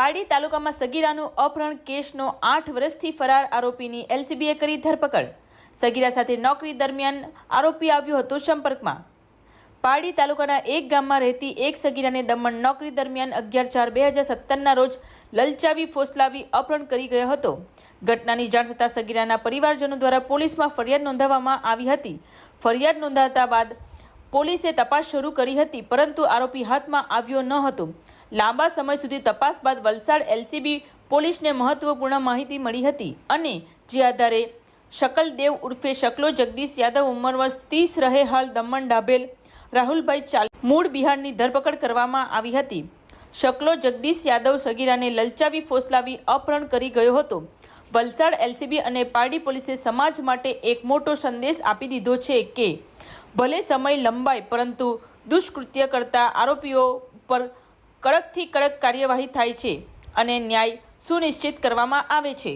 પારડી તાલુકામાં સગીરાનું અપહરણ કેસનો આઠ વર્ષથી ફરાર આરોપીની એલસીબીએ કરી ધરપકડ. સગીરા સાથે નોકરી દરમિયાન આરોપી આવ્યો હતો સંપર્કમાં. પારડી તાલુકાના એક ગામમાં રહેતી એક સગીરાને દમણ નોકરી દરમિયાન અગિયાર ચાર બે હજાર સત્તરના રોજ લલચાવી ફોસલાવી અપહરણ કરી ગયો હતો. ઘટનાની જાણ થતાં સગીરાના પરિવારજનો દ્વારા પોલીસમાં ફરિયાદ નોંધાવવામાં આવી હતી. ફરિયાદ નોંધાતા બાદ પોલીસે તપાસ શરૂ કરી હતી, પરંતુ આરોપી હાથમાં આવ્યો ન હતો. લાંબા સમય સુધી તપાસ બાદ વલસાડ એલસીબી પોલીસને મહત્વપૂર્ણ માહિતી મળી હતી અને જે આધારે શકલદેવ ઉર્ફે શકલો જગદીશ યાદવ ઉંમર વર્ષ ત્રીસ રહે હાલ દમણ ડાભેલ. રાહુલભાઈ ચાલ મૂળ બિહારની ધરપકડ કરવામાં આવી હતી. શકલો જગદીશ યાદવ સગીરાને લલચાવી ફોસલાવી અપહરણ કરી ગયો હતો. વલસાડ એલસીબી અને પારડી પોલીસે સમાજ માટે એક મોટો સંદેશ આપી દીધો છે કે ભલે સમય લંબાય પરંતુ દુષ્કૃત્ય કરતા આરોપીઓ પર કડકથી કડક કાર્યવાહી થાય છે અને ન્યાય સુનિશ્ચિત કરવામાં આવે છે.